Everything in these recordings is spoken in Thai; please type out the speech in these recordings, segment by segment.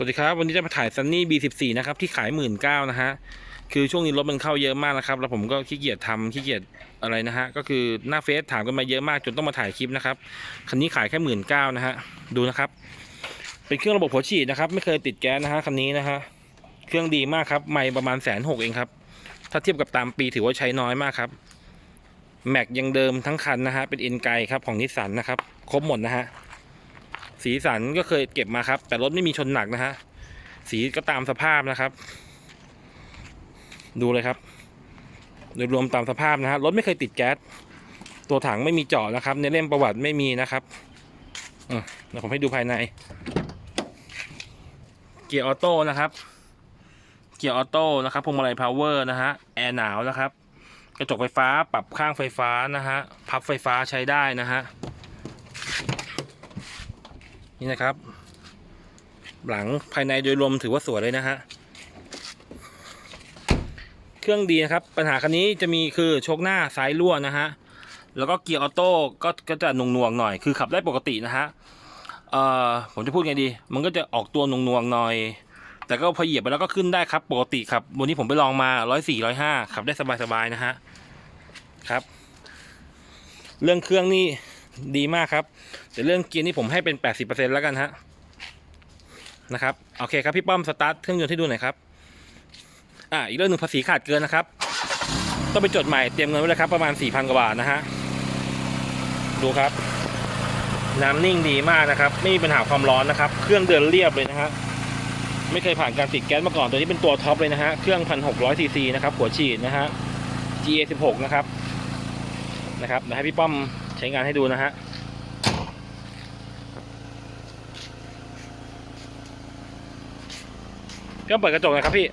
สวัสดีครับ วันนี้จะมาถ่ายซันนี่ B14 นะครับ ที่ขายหมื่นเก้านะฮะ คือช่วงนี้รถมันเข้าเยอะมากนะครับ แล้วผมก็ขี้เกียจทำขี้เกียจอะไรนะฮะ ก็คือหน้าเฟซถามกันมาเยอะมากจนต้องมาถ่ายคลิปนะครับ คันนี้ขายแค่หมื่นเก้านะฮะ ดูนะครับ เป็นเครื่องระบบหัวฉีดนะครับ ไม่เคยติดแก๊สนะฮะคันนี้นะฮะ เครื่องดีมากครับ ไม่ประมาณแสนหกเองครับ ถ้าเทียบกับตามปีถือว่าใช้น้อยมากครับ แม็กยังเดิมทั้งคันนะฮะ เป็นเอ็นไกครับของนิสสันนะครับ ครบหมดนะฮะ สีสันก็เคยเก็บมาครับ แต่รถไม่มีชนหนักนะฮะ สีก็ตามสภาพนะครับ ดูเลยครับโดยรวมตามสภาพนะฮะรถไม่เคยติดแก๊สตัวถังไม่มีเจาะนะครับ ในเล่มประวัติไม่มีนะครับเดี๋ยวผมให้ดูภายใน เกียร์ออโต้นะครับ เกียร์ออโต้นะครับพวงมาลัยพาวเวอร์นะฮะแอร์หนาวนะครับ กระจกไฟฟ้าปรับข้างไฟฟ้านะฮะพับไฟฟ้าใช้ได้นะฮะ นี่นะครับ หลังภายในโดยรวมถือว่าสวยเลยนะฮะเครื่องดีนะครับ ปัญหาคันนี้จะมีคือโชคหน้าซ้ายรั่วนะฮะแล้วก็เกียร์ออโต้ก็ก็จะหน่วงๆหน่อยคือขับได้ปกตินะฮะเอ่อผมจะพูดไงดี มันก็จะออกตัวหน่วงๆหน่อย แต่ก็พอเหยียบไปแล้วก็ขึ้นได้ครับ ปกติครับวันนี้ผมไปลองมาร้อยสี่ร้อยห้าขับได้สบายๆนะฮะครับ เรื่องเครื่องนี่ ดีมากครับแต่เรื่องเกียร์นี่ผมให้เป็น 80%แล้วกันฮะนะครับโอเคครับพี่ป้อมสตาร์ทเครื่องยนต์ให้ดูหน่อยครับอ่าอีกเรื่องหนึ่งภาษีขาดเกินนะครับต้องไปจดใหม่เตรียมเงินไว้เลยครับประมาณ 4,000 กว่าบาทนะฮะดูครับ น้ำนิ่งดีมากนะครับ ไม่มีปัญหาความร้อนนะครับ เครื่องเดินเรียบเลยนะฮะไม่เคยผ่านการติดแก๊สมาก่อนตัวนี้เป็นตัวท็อปเลยนะฮะเครื่อง 1,600ซีซีนะครับหัวฉีดนะฮะ GA 16 นะครับนะครับเดี๋ยวให้พี่ป้อม ใช้งานให้ดูนะฮะเครื่องเปิดกระจกนะครับพี่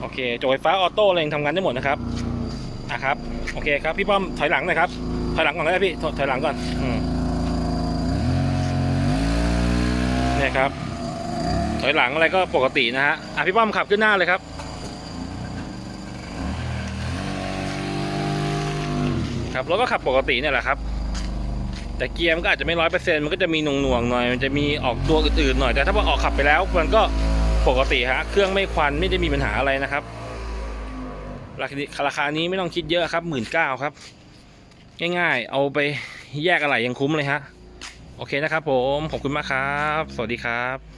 โอเคจกไฟฟ้าออโต้อะไรยังทำงานได้หมดนะครับอะครับ โอเคครับพี่ป้อมถอยหลังหน่อยครับ ถอยหลังก่อนก็ได้พี่ถถอยหลังก่อน อืมเนี่ยครับ ถอยหลังอะไรก็ปกตินะฮะ อะพี่ป้อมขับขึ้นหน้าเลยครับ ครับรถก็ขับปกติเนี่ยแหละครับ แต่เกียร์มันก็อาจจะไม่ร้อยเปอร์เซ็นต์มันก็จะมีหน่วงๆหน่อย มันจะมีออกตัวอื่นๆหน่อย แต่ถ้าว่าออกขับไปแล้วมันก็ปกติฮะ เครื่องไม่ควันไม่ได้มีปัญหาอะไรนะครับราคาราคานี้ไม่ต้องคิดเยอะครับหมื่นเก้าครับ ง่ายๆ เอาไปแยกอะไรยังคุ้มเลยฮะ โอเคนะครับผม ขอบคุณมากครับ สวัสดีครับ